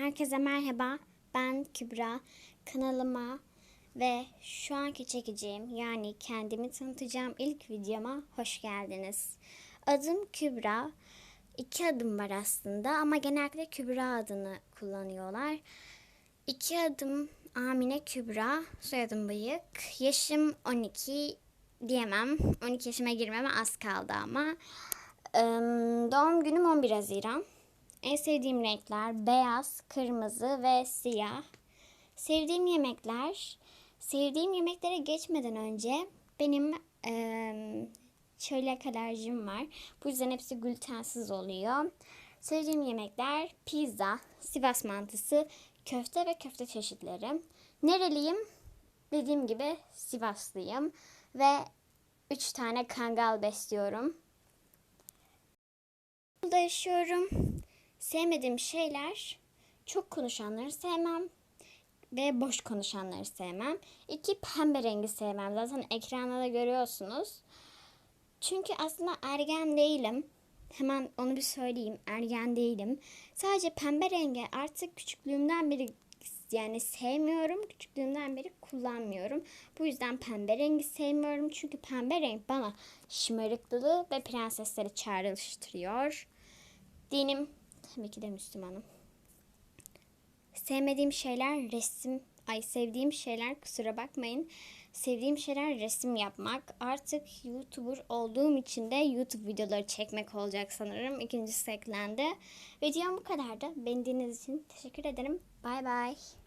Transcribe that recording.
Herkese merhaba. Ben Kübra. Kanalıma ve şu anki çekeceğim yani kendimi tanıtacağım ilk videoma hoş geldiniz. Adım Kübra. İki adım var aslında ama genellikle Kübra adını kullanıyorlar. İki adım Amine Kübra, soyadım Bıyık. Yaşım 12 diyemem. 12 yaşıma girmeme az kaldı ama. Eee, Doğum günüm 11 Haziran. En sevdiğim renkler beyaz, kırmızı ve siyah. Sevdiğim yemekler. Sevdiğim yemeklere geçmeden önce benim eee çölyak alerjim var. Bu yüzden hepsi glutensiz oluyor. Sevdiğim yemekler pizza, Sivas mantısı, köfte ve köfte çeşitleri. Nereliyim? Dediğim gibi Sivaslıyım ve 3 tane kangal besliyorum. Burada yaşıyorum. Sevmediğim şeyler çok konuşanları sevmem ve boş konuşanları sevmem. İki pembe rengi sevmem. Zaten ekranda da görüyorsunuz. Çünkü aslında ergen değilim. Hemen onu bir söyleyeyim. Ergen değilim. Sadece pembe rengi artık küçüklüğümden beri yani sevmiyorum. Küçüklüğümden beri kullanmıyorum. Bu yüzden pembe rengi sevmiyorum. Çünkü pembe renk bana şımarıklığı ve prensesleri çağrıştırıyor. Dinim tabii ki de Müslümanım. Sevmediğim şeyler resim. Ay sevdiğim şeyler kusura bakmayın. Sevdiğim şeyler resim yapmak. Artık YouTuber olduğum için de YouTube videoları çekmek olacak sanırım. İkincisi eklendi. Videom bu kadardı. Beni dinlediğiniz için teşekkür ederim. Bay bay.